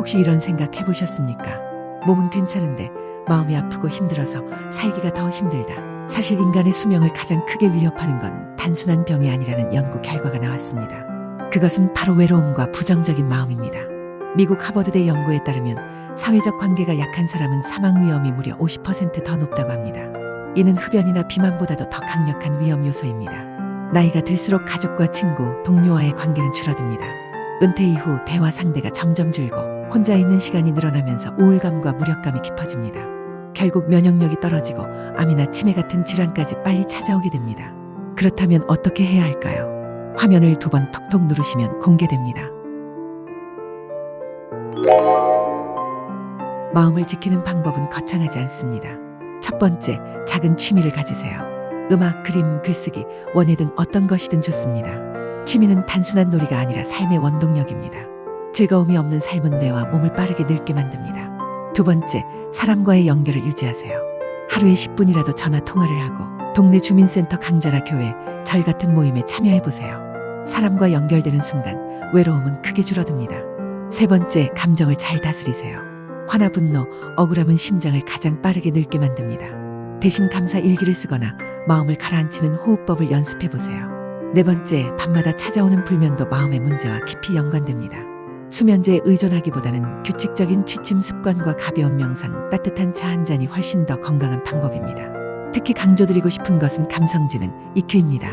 혹시 이런 생각 해보셨습니까? 몸은 괜찮은데 마음이 아프고 힘들어서 살기가 더 힘들다. 사실 인간의 수명을 가장 크게 위협하는 건 단순한 병이 아니라는 연구 결과가 나왔습니다. 그것은 바로 외로움과 부정적인 마음입니다. 미국 하버드대 연구에 따르면 사회적 관계가 약한 사람은 사망 위험이 무려 50%더 높다고 합니다. 이는 흡연이나 비만보다도 더 강력한 위험 요소입니다. 나이가 들수록 가족과 친구, 동료와의 관계는 줄어듭니다. 은퇴 이후 대화 상대가 점점 줄고 혼자 있는 시간이 늘어나면서 우울감과 무력감이 깊어집니다. 결국 면역력이 떨어지고 암이나 치매 같은 질환까지 빨리 찾아오게 됩니다. 그렇다면 어떻게 해야 할까요? 화면을 두 번 톡톡 누르시면 공개됩니다. 마음을 지키는 방법은 거창하지 않습니다. 첫 번째, 작은 취미를 가지세요. 음악, 그림, 글쓰기, 원예 등 어떤 것이든 좋습니다. 취미는 단순한 놀이가 아니라 삶의 원동력입니다. 즐거움이 없는 삶은 뇌와 몸을 빠르게 늙게 만듭니다. 두 번째, 사람과의 연결을 유지하세요. 하루에 10분이라도 전화 통화를 하고 동네 주민센터 강좌나 교회, 절 같은 모임에 참여해 보세요. 사람과 연결되는 순간 외로움은 크게 줄어듭니다. 세 번째, 감정을 잘 다스리세요. 화나 분노, 억울함은 심장을 가장 빠르게 늙게 만듭니다. 대신 감사 일기를 쓰거나 마음을 가라앉히는 호흡법을 연습해 보세요. 네 번째, 밤마다 찾아오는 불면도 마음의 문제와 깊이 연관됩니다. 수면제에 의존하기보다는 규칙적인 취침 습관과 가벼운 명상, 따뜻한 차 한 잔이 훨씬 더 건강한 방법입니다. 특히 강조드리고 싶은 것은 감성지능, EQ입니다.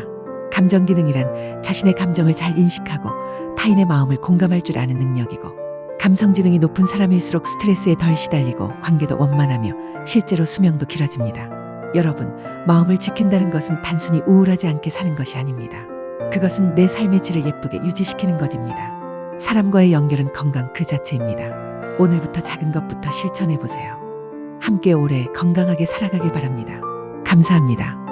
감정 기능이란 자신의 감정을 잘 인식하고 타인의 마음을 공감할 줄 아는 능력이고, 감성 지능이 높은 사람일수록 스트레스에 덜 시달리고 관계도 원만하며 실제로 수명도 길어집니다. 여러분, 마음을 지킨다는 것은 단순히 우울하지 않게 사는 것이 아닙니다. 그것은 내 삶의 질을 예쁘게 유지시키는 것입니다. 사람과의 연결은 건강 그 자체입니다. 오늘부터 작은 것부터 실천해 보세요. 함께 오래 건강하게 살아가길 바랍니다. 감사합니다.